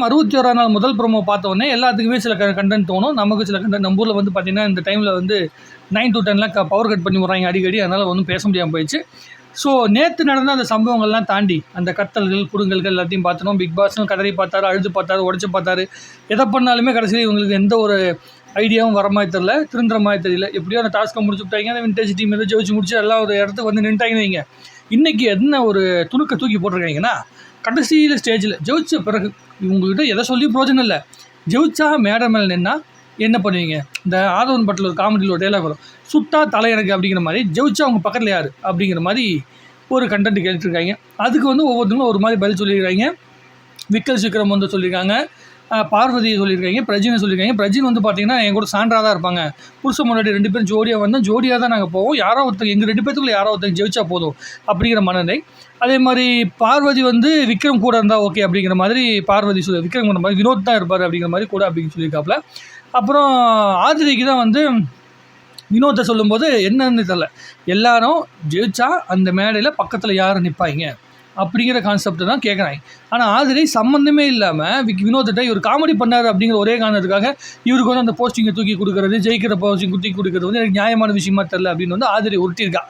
இருக்கும் அறுபத்தி ஓரா நாள் முதல் ப்ரோமோ பார்த்தோன்னே எல்லாத்துக்குமே சில கண்டென்ட் தோணும். நமக்கு சில கண்டென்ட் நம்ம ஊரில் வந்து பார்த்திங்கன்னா இந்த டைமில் வந்து நைன் டு டென்லாம் பவர் கட் பண்ணி விட்றாங்க அடிக்கடி. அதனால் ஒன்றும் பேச முடியாமல் போயிடுச்சு. ஸோ நேற்று நடந்த அந்த சம்பவங்கள்லாம் தாண்டி அந்த கத்தல்கள் குடுங்கல்கள் எல்லாத்தையும் பார்த்தோம். பிக் பாஸ்னு கதறி பார்த்தாரு அழுது பார்த்தாரு உடச்சி பார்த்தாரு. எதை பண்ணாலுமே கடைசியில் இவங்களுக்கு எந்த ஒரு ஐடியாவும் வர மாதிரி தெரில திருந்துற மாதிரி தெரியல. எப்படியோ அந்த டாஸ்க்கை முடிச்சு விட்டாங்க. அந்த விண்டேஜ் டீம் ஏதோ ஜெயிச்சு முடிச்சு எல்லாம் ஒரு இடத்துக்கு வந்து நின்ட்டாங்க வைங்க. இன்றைக்கி என்ன ஒரு துணுக்கை தூக்கி போட்டிருக்காங்கன்னா கடைசியில் ஸ்டேஜில் ஜெயிச்ச பிறகு இவங்ககிட்ட எதை சொல்லி பிரோஜனம் இல்லை. ஜெயிச்சா மேடம் மேலே நின்னா என்ன பண்ணுவீங்க? இந்த ஆதவன் பட்டில் ஒரு காமெடியில் ஒரு டைலாக் வரும். சுட்டா தலை எனக்கு அப்படிங்கிற மாதிரி ஜெயிச்சா அவங்க பக்கத்தில் யார்? அப்படிங்கிற மாதிரி ஒரு கண்டென்ட் கேட்டுருக்காங்க. அதுக்கு வந்து ஒவ்வொருத்தங்களும் ஒரு மாதிரி பதில் சொல்லியிருக்காங்க. விக்கல் சிக்கரம் வந்து சொல்லியிருக்காங்க. பார்வதி சொல்லியிருக்காங்க பிரஜினை சொல்லியிருக்காங்க. பிரஜின் வந்து பார்த்தீங்கன்னா என் கூட சான்றாக தான் இருப்பாங்க. புருஷ முன்னாடி ரெண்டு பேரும் ஜோடியாக வந்தால் ஜோடியாக தான் நாங்கள் போவோம். யாரோ ஒருத்தர் எங்கள் ரெண்டு பேத்துக்குள்ள யாரோ ஒருத்தர் ஜெயிச்சா போதும் அப்படிங்கிற மனநிலை. அதே மாதிரி பார்வதி வந்து விக்ரம் கூட இருந்தால் ஓகே அப்படிங்கிற மாதிரி பார்வதி சொல்லி விக்ரம் கூட மாதிரி வினோத் தான் இருப்பார் அப்படிங்கிற மாதிரி கூட அப்படின்னு சொல்லியிருக்காப்புல. அப்புறம் ஆதிரிக்கு தான் வந்து வினோத்தை சொல்லும்போது என்னன்னு தெரில எல்லாரும் ஜெயிச்சா அந்த மேடையில் பக்கத்தில் யார் நிற்பாங்க அப்படிங்கிற கான்செப்டை தான் கேட்குறாங்க ஆனால் ஆதிரை சம்மந்தமே இல்லாமல் விக் வினோத்திட்ட இவர் காமெடி பண்ணார் அப்படிங்கிற ஒரே காரணத்துக்காக இவருக்கு வந்து அந்த போஸ்டிங்கை தூக்கி கொடுக்குறது ஜெயிக்கிற போஸ்டிங் தூக்கி கொடுக்குறது வந்து எனக்கு நியாயமான விஷயமா தெரில அப்படின்னு வந்து ஆதிரை உருட்டியிருக்கா.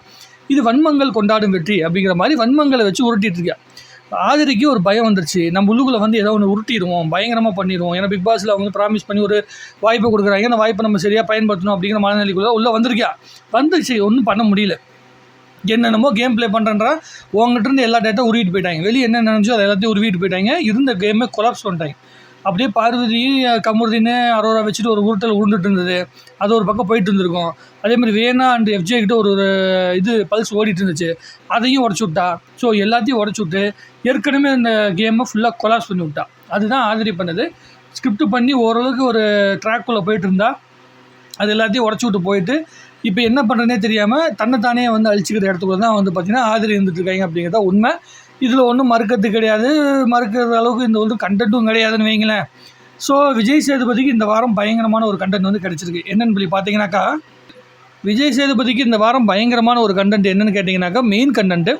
இது வன்மங்கள் கொண்டாடும் வெற்றி அப்படிங்கிற மாதிரி வன்மங்களை வச்சு உருட்டிட்டு இருக்கா ஆதிரிக்கு ஒரு பயம் வந்துருச்சு. நம்ம உள்ளுக்குள்ளே வந்து ஏதோ ஒன்று உருட்டிடுவோம் பயங்கரமாக பண்ணிடுவோம். ஏன்னா பிக் பாஸில் அவங்க ப்ராமிஸ் பண்ணி ஒரு வாய்ப்பை கொடுக்குறாங்க. அந்த வாய்ப்பை நம்ம சரியாக பயன்படுத்தணும் அப்படிங்கிற மனநிலைக்குள்ளே உள்ளே வந்திருக்கா. வந்துருச்சு ஒன்றும் பண்ண முடியல. என்னென்னமோ கேம் ப்ளே பண்ணுறன்றா உங்ககிட்ட இருந்து எல்லா டேட்டா உருவிட்டு போயிட்டாங்க. வெளியே என்ன நினச்சோ அதை எல்லாத்தையும் உருவிட்டு போயிட்டாங்க. இருந்த கேமே கொலாப்ஸ் பண்ணிட்டாங்க. அப்படியே பார்வதி கமுருதின்னு அரோரா வச்சுட்டு ஒரு உருட்டல் உருண்டுட்டு இருந்தது. அது ஒரு பக்கம் போயிட்டு இருந்திருக்கும். அதே மாதிரி வேணா அண்ட் எஃப்ஜே கிட்ட ஒரு ஒரு இது பல்ஸ் ஓடிட்டு இருந்துச்சு. அதையும் உடச்சி விட்டா. ஸோ எல்லாத்தையும் உடச்சி விட்டு ஏற்கனவே அந்த கேமை ஃபுல்லாக கொலாப்ஸ் பண்ணி விட்டா. அதுதான் ஆதரி பண்ணது. ஸ்கிரிப்ட் பண்ணி ஓரளவுக்கு ஒரு ட்ராக்குள்ளே போயிட்டு இருந்தா அது எல்லாத்தையும் உடச்சி விட்டு போயிட்டு இப்போ என்ன பண்ணுறதுனே தெரியாமல் தன்னைத்தானே வந்து அழிச்சிக்கிற இடத்துக்குள்ள தான் வந்து பார்த்திங்கன்னா ஆதரி இருந்துட்டு இருக்காங்க அப்படிங்கிறத உண்மை. இதில் ஒன்றும் மறுக்கிறது கிடையாது. மறுக்கிற அளவுக்கு இந்த வந்து கண்டென்ட்டும் கிடையாதுன்னு வைங்களேன். ஸோ விஜய் சேதுபதிக்கு இந்த வாரம் பயங்கரமான ஒரு கண்டென்ட் வந்து கிடச்சிருக்கு. என்னென்னு சொல்லி பார்த்தீங்கன்னாக்கா விஜய் சேதுபதிக்கு இந்த வாரம் பயங்கரமான ஒரு கண்டென்ட் என்னென்னு கேட்டிங்கனாக்கா மெயின் கண்டென்ட்டு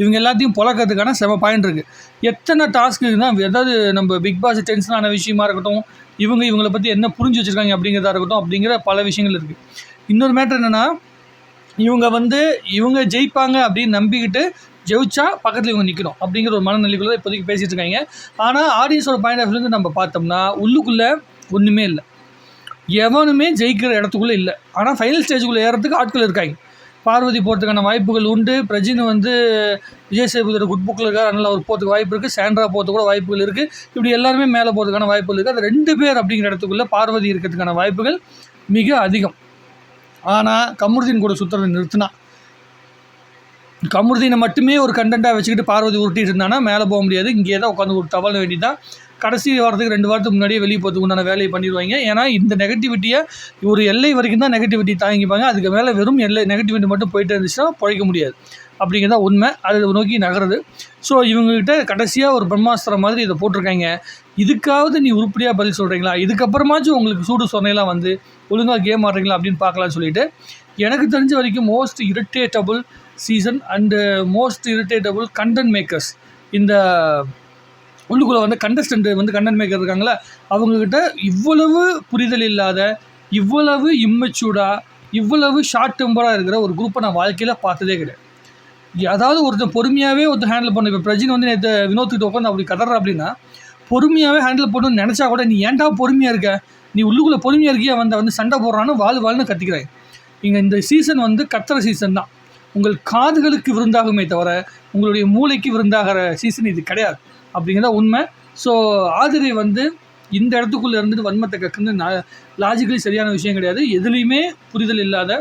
இவங்க எல்லாத்தையும் புழக்கிறதுக்கான செம பாயிண்ட் இருக்குது எத்தனை டாஸ்க் தான் ஏதாவது நம்ம பிக் பாஸ் டென்ஷனான விஷயமா இருக்கட்டும் இவங்க இவங்களை பற்றி என்ன புரிஞ்சு வச்சுருக்காங்க அப்படிங்கிறதா இருக்கட்டும் அப்படிங்கிற பல விஷயங்கள் இருக்குது இன்னொரு மேட்ரு என்னென்னா இவங்க வந்து இவங்க ஜெயிப்பாங்க அப்படின்னு நம்பிக்கிட்டு ஜெயிச்சா பக்கத்தில் இவங்க நிற்கணும் அப்படிங்கிற ஒரு மனநிலைக்குள்ள இப்போதைக்கு பேசிகிட்டு இருக்காங்க. ஆனால் ஆடியன்ஸோட பாயிண்ட் ஆஃப் வியூலேருந்து நம்ம பார்த்தோம்னா உள்ளுக்குள்ளே ஒன்றுமே இல்லை. எவனுமே ஜெயிக்கிற இடத்துக்குள்ளே இல்லை. ஆனால் ஃபைனல் ஸ்டேஜுக்குள்ளே ஏறத்துக்கு ஆட்கள் இருக்காங்க. பார்வதி போகிறதுக்கான வாய்ப்புகள் உண்டு. பிரஜின் வந்து விஜய் சேதுபதியோட குட் புக்கில் இருக்கார். அதனால் அவர் போகிறதுக்கு வாய்ப்பு இருக்குது சாண்ட்ரா போகிறதுக்கு கூட வாய்ப்புகள் இருக்குது இப்படி எல்லாருமே மேலே போகிறதுக்கான வாய்ப்புகள் இருக்குது அது ரெண்டு பேர் அப்படிங்கிற இடத்துக்குள்ளே பார்வதி இருக்கிறதுக்கான வாய்ப்புகள் மிக அதிகம். ஆனால் கமருதீன் கூட சுற்றுறதை நிறுத்தினா. கமருதீனை மட்டுமே ஒரு கண்டென்ட்டாக வச்சுக்கிட்டு பார்வதி உருட்டிட்டு இருந்தானா மேலே போக முடியாது. இங்கே தான் உட்காந்து ஒரு தவள வேண்டிதான் கடைசி வாரத்துக்கு ரெண்டு வாரத்துக்கு முன்னாடியே வெளியே போகிறதுக்கு உண்டான வேலையை பண்ணிடுவாங்க. ஏன்னா இந்த நெகட்டிவிட்டியை ஒரு எல்லை வரைக்கும் தான் நெகட்டிவிட்டி தாங்கிப்பாங்க. அதுக்கு மேலே வெறும் எல்லை நெகட்டிவிட்டி மட்டும் போயிட்டு இருந்துச்சுன்னா பிழைக்க முடியாது. அப்படிங்கிறத உண்மை. அதை நோக்கி நகருது. ஸோ இவங்ககிட்ட கடைசியாக ஒரு பிரம்மாஸ்திரம் மாதிரி இதை போட்டிருக்காங்க. இதுக்காவது நீ உருப்படியாக பதில் சொல்கிறீங்களா இதுக்கப்புறமாச்சும் உங்களுக்கு சூடு சொன்னையெல்லாம் வந்து ஒழுங்காக கேம் ஆடுறீங்களா? அப்படின்னு பார்க்கலாம்னு சொல்லிட்டு எனக்கு தெரிஞ்ச வரைக்கும் most irritatable season and most irritatable content makers இந்த உள்ளுக்குள்ளே வந்து கண்டஸ்டன்ட் வந்து கண்டென்ட் மேக்கர் இருக்காங்களா அவங்கக்கிட்ட இவ்வளவு புரிதல் இல்லாத இவ்வளவு இம்மெச்சூர்டாக இவ்வளவு ஷார்ட் டெம்பராக இருக்கிற ஒரு குரூப்பை நான் வாழ்க்கையில் பார்த்ததே கிடையாது. அதாவது ஒருத்தன் பொறுமையாகவே ஒருத்தர் ஹேண்டில் பண்ணணும் இப்போ பிரஜின் வந்து நேற்று வினோத்துக்கிட்ட உட்காந்து அப்படி கதற அப்படின்னா பொறுமையாகவே ஹேண்டில் பண்ணணும்னு நினச்சா கூட நீ ஏன்டா பொறுமையாக இருக்க? நீ உள்ளுக்குள்ளே பொறுமையாக இருக்கியா? வந்து வந்து சண்டை போடுறான்னு வாழ் வாழ்னு கத்திக்கிறாங்க இங்கே இந்த சீசன் வந்து கத்துற சீசன் தான். உங்கள் காதுகளுக்கு விருந்தாகுமே தவிர உங்களுடைய மூளைக்கு விருந்தாகிற சீசன் இது கிடையாது. அப்படிங்கிறத உண்மை. ஸோ ஆதிரை வந்து இந்த இடத்துக்குள்ளே இருந்துட்டு வன்மத்தை கக்குன்னு லாஜிக்கலி சரியான விஷயம் கிடையாது. எதுலேயுமே புரிதல் இல்லாத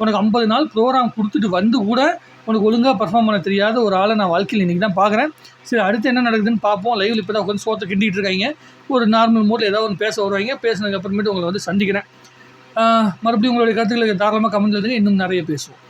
உனக்கு ஐம்பது நாள் ப்ரோக்ராம் கொடுத்துட்டு வந்து கூட உனக்கு ஒழுங்காக பர்ஃபார்ம் பண்ண தெரியாத ஒரு ஆளை நான் வாழ்க்கையில் இன்றைக்கி தான் பார்க்குறேன். சரி அடுத்து என்ன நடக்குதுன்னு பார்ப்போம். லைவில் இப்போ தான் உட்காந்து சோத்தை கிண்டிகிட்டு இருக்காங்க. ஒரு நார்மல் மூடில் ஏதாவது ஒன்று பேச வருவாங்க. பேசினதுக்கு அப்புறமேட்டு உங்களை வந்து சந்திக்கிறேன். மறுபடியும் உங்களுடைய கருத்துக்களை தாராளமாக கமெண்ட் எழுதுங்க இன்னும் நிறைய பேசுவோம்.